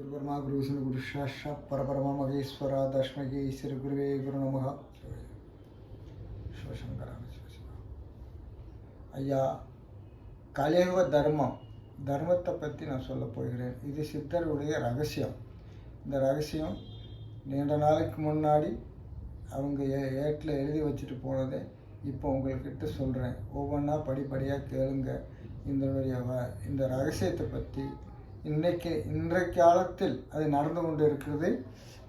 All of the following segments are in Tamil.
குருபர்மா குருவிஷ்ணு குருஷாஷ பரபரமா மகேஸ்வரா தஷ்மகே ஸ்ரீ குருவே குரு நமகா சிவசங்கராம ஐயா கலேவ தர்மம் தர்மத்தை பற்றி நான் சொல்ல போகிறேன். இது சித்தருடைய ரகசியம். இந்த ரகசியம் நீண்ட நாளைக்கு முன்னாடி அவங்க ஏட்டில் எழுதி வச்சுட்டு போனதை இப்போ உங்கள்கிட்ட சொல்கிறேன் ஒவ்வொன்றா படிப்படியாக கேளுங்க. இதனுடைய இந்த ரகசியத்தை பற்றி இன்றைக்கு இன்றைய காலத்தில் அது நடந்து கொண்டு இருக்கிறது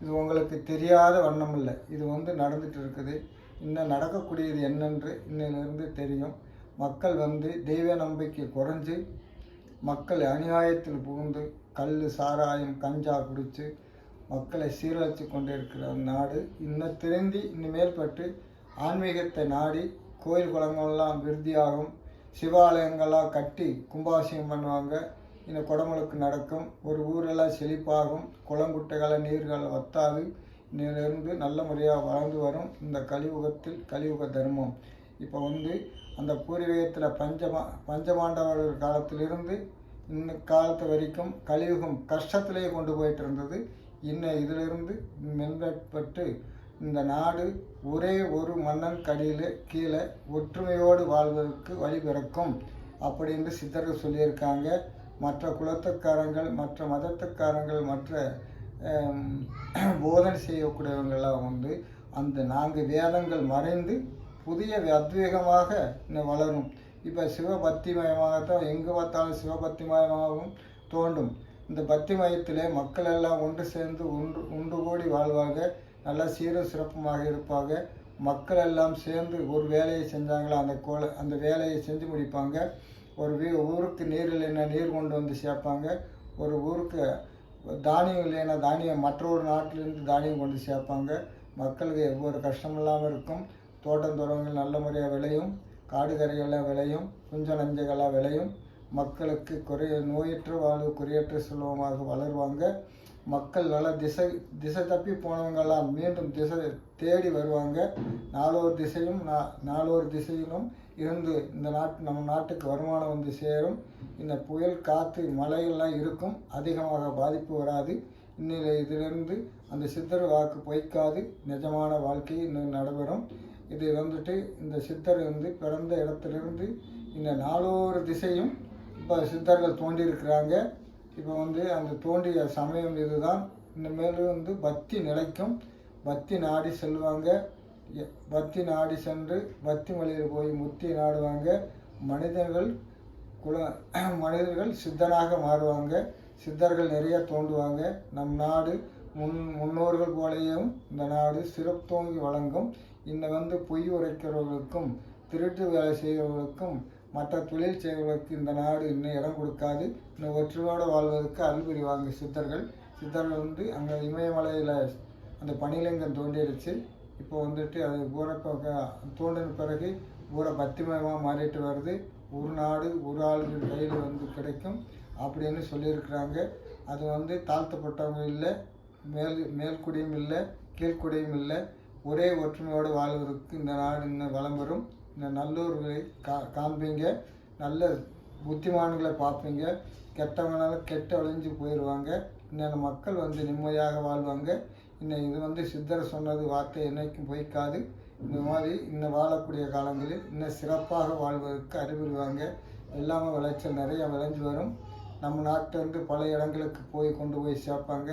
இது உங்களுக்கு தெரியாத வண்ணம் இல்லை இது வந்து நடந்துட்டு இருக்குது. இன்னும் நடக்கக்கூடியது என்னென்று இன்னிலிருந்து தெரியும். மக்கள் வந்து தெய்வ நம்பிக்கை குறைஞ்சு மக்கள் அநியாயத்தில் புகுந்து கல் சாராயம் கஞ்சா குடித்து மக்களை சீரழித்து கொண்டிருக்கிற நாடு இன்னும் திருந்தி இனிமேல் பட்டு ஆன்மீகத்தை நாடி கோயில் குளங்கள்லாம் விருத்தியாகும். சிவாலயங்கள்லாம் கட்டி கும்பாசியம் பண்ணுவாங்க. இந்த குடமுழுக்கு நடக்கும். ஒரு ஊரெல்லாம் செழிப்பாகும். குளங்குட்டைகளை நீர்கள் வத்தாது. இதிலிருந்து நல்ல முறையாக வளர்ந்து வரும். இந்த கலியுகத்தில் கலியுக தர்மம். இப்போ வந்து அந்த பூர்வீகத்தில் பஞ்சமா பஞ்சமாண்டவர்கள் காலத்திலிருந்து இன்ன காலத்து வரைக்கும் கலியுகம் கஷ்டத்திலேயே கொண்டு போயிட்டு இருந்தது இன்னும் இதிலிருந்து மென்பட்டு இந்த நாடு ஒரே ஒரு மன்னன் கடியில் கீழே ஒற்றுமையோடு வாழ்வதற்கு வழிபிறக்கும் அப்படின்னு சித்தர்கள் சொல்லியிருக்காங்க. மற்ற குலத்துக்காரங்கள் மற்ற மதத்துக்காரங்கள் மற்ற போதனை செய்யக்கூடியவங்களாம் வந்து அந்த நான்கு வேதங்கள் மறைந்து புதிய அத்வேகமாக இன்னும் வளரும். இப்போ சிவபக்திமயமாகத்தான் எங்கே பார்த்தாலும் சிவபக்திமயமாகவும் தோண்டும் இந்த பக்திமயத்திலே மக்கள் எல்லாம் ஒன்று சேர்ந்து ஒன்று உண்டு கூடி வாழ்வாங்க நல்லா சீரும் சிறப்புமாக இருப்பாங்க மக்கள் எல்லாம் சேர்ந்து ஒரு வேலையை செஞ்சாங்களா அந்த கோல அந்த வேலையை செஞ்சு முடிப்பாங்க. ஒரு வீ ஊருக்கு நீர் இல்லைன்னா நீர் கொண்டு வந்து சேர்ப்பாங்க. ஒரு ஊருக்கு தானியம் இல்லைன்னா தானியம் மற்றொரு நாட்டிலேருந்து தானியம் கொண்டு சேர்ப்பாங்க. மக்களுக்கு எவ்வளோ கஷ்டம் இல்லாமல் இருக்கும். தோட்டம் துறவங்கள் நல்ல முறையாக விளையும். காடுகரைகளாக விளையும். குஞ்ச நஞ்சைகளாக விளையும். மக்களுக்கு குறைய நோயற்ற வாழ்வு குறையற்ற செல்வமாக வளருவாங்க. மக்கள் வள திசை திசை தப்பி போனவங்கெல்லாம் மீண்டும் திசை தேடி வருவாங்க. நாலோரு திசையும் நா நாலோரு திசையிலும் இருந்து இந்த நாட்டு நம்ம நாட்டுக்கு வருமானம் வந்து சேரும். இந்த புயல் காற்று மழையெல்லாம் இருக்கும். அதிகமாக பாதிப்பு வராது. இன்னில இதிலிருந்து அந்த சித்தர் வாக்கு பொய்க்காது. நிஜமான வாழ்க்கை இன்னும் நடைபெறும். இது வந்துட்டு இந்த சித்தர் வந்து பிறந்த இடத்துலேருந்து இந்த நாலோரு திசையும் இப்போ சித்தர்கள் தோண்டியிருக்கிறாங்க. இப்போ வந்து அந்த தோண்டிய சமயம் இதுதான். இனிமேல் வந்து பக்தி நிலைக்கும். பக்தி நாடி செல்வாங்க. பக்தி நாடி சென்று பக்தி மலையில் போய் முத்தி நாடுவாங்க. மனிதர்கள் குல மனிதர்கள் சித்தனாக மாறுவாங்க. சித்தர்கள் நிறைய தோண்டுவாங்க நம் நாடு முன் முன்னோர்கள் போலேயும் இந்த நாடு சிறப்பு வழங்கும். இன்னை வந்து பொய் உரைக்கிறவர்களுக்கும் திருட்டு வேலை செய்கிறவர்களுக்கும் மற்ற தொழில் செய்வதற்கு இந்த நாடு இன்னும் இடம் கொடுக்காது. இன்னும் ஒற்றுமையோடு வாழ்வதற்கு அருள் புரிவாங்க சித்தர்கள். சித்தர்கள் வந்து அங்கே இமயமலையில் அந்த பனிலிங்கம் தோண்டிடுச்சு இப்போ வந்துட்டு அது பூரா தோண்டின பிறகு பூரா பத்திமயமாக மாறிட்டு வருது. ஒரு நாடு ஒரு ஆளுகள் கையில் வந்து கிடைக்கும் அப்படின்னு சொல்லியிருக்கிறாங்க. அது வந்து தாழ்த்தப்பட்டவங்க இல்லை மேல் மேல்குடியும் இல்லை கீழ்குடியும் இல்லை. ஒரே ஒற்றுமையோடு வாழ்வதற்கு இந்த நாடு இன்னும் வளம் வரும். நல்லூர்களை கா காமிப்பீங்க நல்ல புத்திமான்களை பார்ப்பீங்க. கெட்டவங்களால கெட்ட அழிஞ்சு போயிடுவாங்க இன்னும் மக்கள் வந்து நிம்மதியாக வாழ்வாங்க. இன்னும் இது வந்து சித்தர் சொன்னது வார்த்தை என்னைக்கும் பொய்க்காது. இந்த மாதிரி இன்னும் வாழக்கூடிய காலங்களில் இன்னும் சிறப்பாக வாழ்வதற்கு அறிவுறுவாங்க. எல்லாமே விளைச்சல் நிறைய விளைஞ்சு வரும். நம்ம நாட்டிலிருந்து பல இடங்களுக்கு போய் கொண்டு போய் சேர்ப்பாங்க.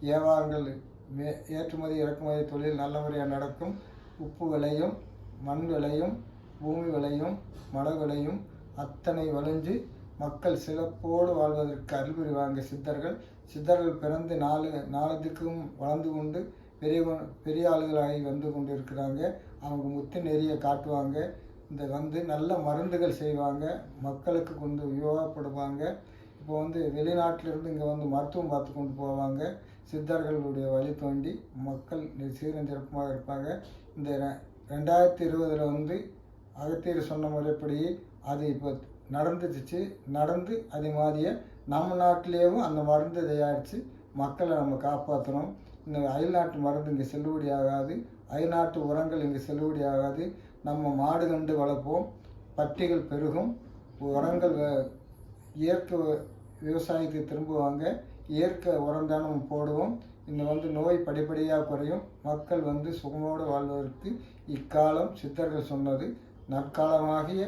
வியாபாரங்கள் மே ஏற்றுமதி இறக்குமதி தொழில் நல்ல முறையாக நடக்கும். உப்பு விலையும் மண் விலையும் பூமி விலையும் மழை விலையும் அத்தனை வளைஞ்சு மக்கள் சிறப்போடு வாழ்வதற்கு அறிவுறுவாங்க சித்தர்கள் சித்தர்கள் பிறந்து நாலு நாலத்துக்கும் வளர்ந்து கொண்டு பெரிய பெரிய ஆளுகளாகி வந்து கொண்டு இருக்கிறாங்க அவங்க முத்து நெறிய காட்டுவாங்க. இந்த வந்து நல்ல மருந்துகள் செய்வாங்க. மக்களுக்கு கொண்டு உபயோகப்படுவாங்க. இப்போ வந்து வெளிநாட்டிலிருந்து இங்கே வந்து மருத்துவம் பார்த்து கொண்டு போவாங்க. சித்தர்களுடைய வழி தோண்டி மக்கள் சீரன் சிறப்புமாக இருப்பாங்க. இந்த ரெ- ரெண்டாயிரத்தி இருபதில் வந்து அகத்தியர் சொன்ன முறைப்படி அது இப்போ நடந்துச்சு நடந்து அது மாதிரியே நம்ம நாட்டிலேயும் அந்த மருந்து தயாரித்து மக்களை நம்ம காப்பாற்றணும் இந்த அயல்நாட்டு மருந்து இங்கே செல்லுபடி ஆகாது. அயல்நாட்டு உரங்கள் இங்கே செல்லுபடி ஆகாது. நம்ம மாடு கண்டு வளர்ப்போம். பட்டிகள் பெருகும். உரங்கள் இயற்கை விவசாயத்துக்கு திரும்புவாங்க. இயற்கை உரம் தான் நம்ம போடுவோம். இந்த வந்து நோய் படிப்படியாக குறையும். மக்கள் வந்து சுகமோடு வாழ்வதற்கு இக்காலம் சித்தர்கள் சொன்னது. நற்காலமாகிய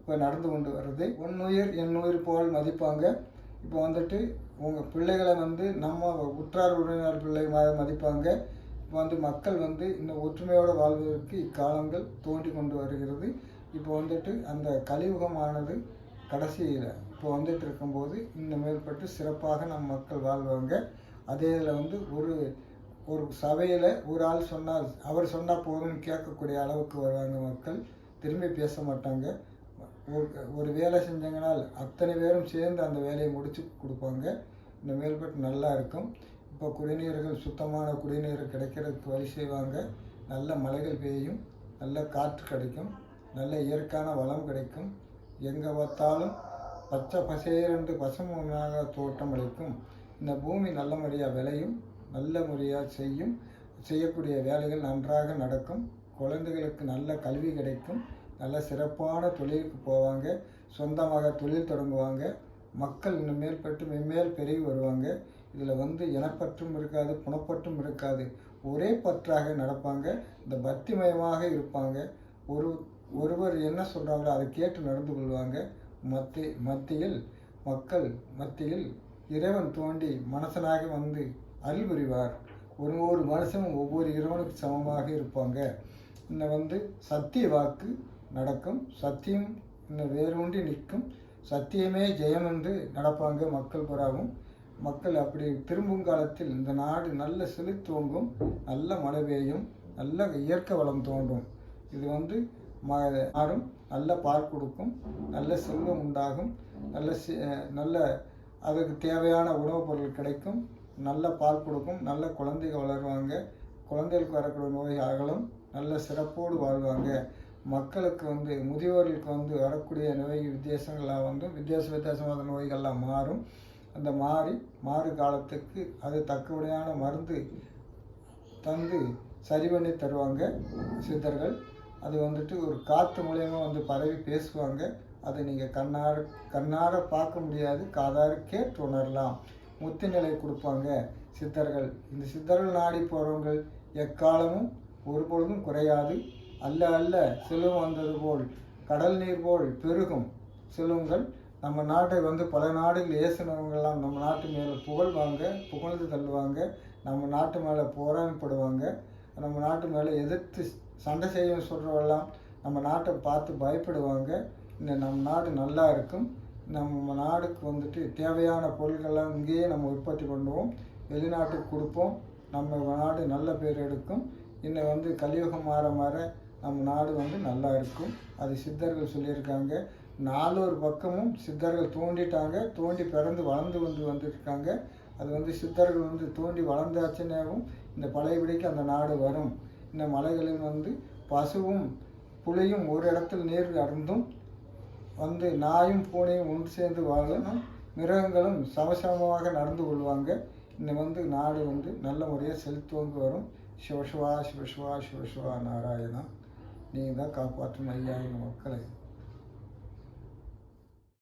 இப்போ நடந்து கொண்டு வருது. உன்னுயிர் என்னுயிர் போல் மதிப்பாங்க. இப்போ வந்துட்டு உங்கள் பிள்ளைகளை வந்து நம்ம உற்றார் உறவினர் பிள்ளை மாதிரி மதிப்பாங்க. இப்போ வந்து மக்கள் வந்து இந்த ஒற்றுமையோடு வாழ்வதற்கு இக்காலங்கள் தோண்டி கொண்டு வருகிறது. இப்போ வந்துட்டு அந்த கலியுகமானது கடைசியில் இப்போ வந்துட்டு இருக்கும்போது இந்த மேற்பட்டு சிறப்பாக நம் மக்கள் வாழ்வாங்க. அதே இதில் வந்து ஒரு ஒரு சபையில் ஒரு ஆள் சொன்னால் அவர் சொன்னால் போதும்னு கேட்கக்கூடிய அளவுக்கு வருவாங்க மக்கள். திரும்பி பேச மாட்டாங்க ஒரு ஒரு வேலை செஞ்சாங்கனால் அத்தனை பேரும் சேர்ந்து அந்த வேலையை முடித்து கொடுப்பாங்க. இந்த மேல்பட்டு நல்லா இருக்கும். இப்போ குடிநீர்கள் சுத்தமான குடிநீர் கிடைக்கிறதுக்கு வழி செய்வாங்க. நல்ல மழைகள் பெய்யும். நல்ல காற்று கிடைக்கும். நல்ல இயற்கையான வளம் கிடைக்கும். எங்கே பார்த்தாலும் பச்சை பசேரென்று பசுமையாக தோட்டம் அளிக்கும். இந்த பூமி நல்ல முறையாக விளையும். நல்ல முறையாக செய்யும். செய்யக்கூடிய வேலைகள் நன்றாக நடக்கும். குழந்தைகளுக்கு நல்ல கல்வி கிடைக்கும். நல்ல சிறப்பான தொழிலுக்கு போவாங்க. சொந்தமாக தொழில் தொடங்குவாங்க. மக்கள் இன்னும் மேற்பட்டு மென்மேல் பெருகி வருவாங்க. இதில் வந்து இனப்பற்றும் இருக்காது புணப்பற்றும் இருக்காது. ஒரே பற்றாக நடப்பாங்க. இந்த பக்திமயமாக இருப்பாங்க. ஒரு ஒருவர் என்ன சொல்கிறாங்களோ அதை கேட்டு நடந்து கொள்வாங்க. மத்தி மத்தியில் மக்கள் மத்தியில் இறைவன் தோண்டி மனசனாக வந்து அருள் புரிவார். ஒரு ஒரு மனுஷனும் ஒவ்வொரு இறைவனுக்கு சமமாக இருப்பாங்க. இன்னும் வந்து சத்திய வாக்கு நடக்கும். சத்தியம் இன்னும் வேரூண்டி நிற்கும். சத்தியமே ஜெயம் என்று நடப்பாங்க மக்கள் புறாவும். மக்கள் அப்படி திரும்பும் காலத்தில் இந்த நாடு நல்ல செழித்தோங்கும் நல்ல மழை பெய்யும் நல்ல இயற்கை வளம் தோன்றும். இது வந்து ம நாடும் நல்ல பால் கொடுக்கும் நல்ல செல்வம் உண்டாகும் நல்ல நல்ல அதுக்கு தேவையான உணவுப் பொருள் கிடைக்கும் நல்ல பால் கொடுக்கும் நல்ல குழந்தைகள் வளருவாங்க. குழந்தைகளுக்கு வரக்கூடிய நோய் அகலும். நல்ல சிறப்போடு வாழ்வாங்க. மக்களுக்கு வந்து முதியோர்களுக்கு வந்து வரக்கூடிய நோய் வித்தியாசங்களாக வந்து வித்தியாச வித்தியாசமான நோய்கள்லாம் மாறும். அந்த மாறி மாறு காலத்துக்கு அது தக்கபடியான மருந்து தந்து சரி பண்ணி தருவாங்க சித்தர்கள். அது வந்துட்டு ஒரு காற்று மூலயமா வந்து பரவி பேசுவாங்க. அதை நீங்கள் கண்ணார கண்ணார பார்க்க முடியாது. காதார கேட்டு உணரலாம். முத்து நிலை கொடுப்பாங்க சித்தர்கள். இந்த சித்தர்கள் நாடி போகிறவங்க எக்காலமும் ஒருபொழுதும் குறையாது. அல்ல அல்ல செல்வம் வந்தது போல் கடல் நீர் போல் பெருகும் செல்வங்கள். நம்ம நாட்டை வந்து பல நாடுகள் ஏசினவங்கெல்லாம் நம்ம நாட்டு மேலே புகழ்வாங்க புகழ்ந்து தள்ளுவாங்க. நம்ம நாட்டு மேலே போராமைப்படுவாங்க நம்ம நாட்டு மேலே எதிர்த்து சண்டை செய்ய சொல்கிறவெல்லாம் நம்ம நாட்டை பார்த்து பயப்படுவாங்க. இந்த நம்ம நாடு நல்லா இருக்கும். நம்ம நாடுக்கு வந்துட்டு தேவையான பொருட்கள்லாம் இங்கேயே நம்ம உற்பத்தி பண்ணுவோம். வெளிநாட்டுக்கு கொடுப்போம். நம்ம நாடு நல்ல பேர் எடுக்கும். இன்னும் வந்து கலியுகம் மாற மாற நம்ம நாடு வந்து நல்லா இருக்கும். அது சித்தர்கள் சொல்லியிருக்காங்க. நாலொரு பக்கமும் சித்தர்கள் தோண்டிட்டாங்க தோண்டி பிறந்து வளர்ந்து கொண்டு வந்துருக்காங்க. அது வந்து சித்தர்கள் வந்து தோண்டி வளர்ந்தாச்சுன்னாவும் இந்த பழையபடிக்கு அந்த நாடு வரும். இந்த மலைகளில் வந்து பசுவும் புளியும் ஒரு இடத்தில் நீர் அருந்தும் வந்து நாயும் பூனையும் ஒன்று சேர்ந்து வாழணும் மிருகங்களும் சமசமமாக நடந்து கொள்வாங்க. இந்த வந்து நாடு வந்து நல்ல முறையாக செலுத்துவங்க வரும். சிவசிவா சிவசிவா சிவசிவா நாராயணா. நீங்கள் தான் காப்பாற்றும் ஐயா எங்கள் மக்களை.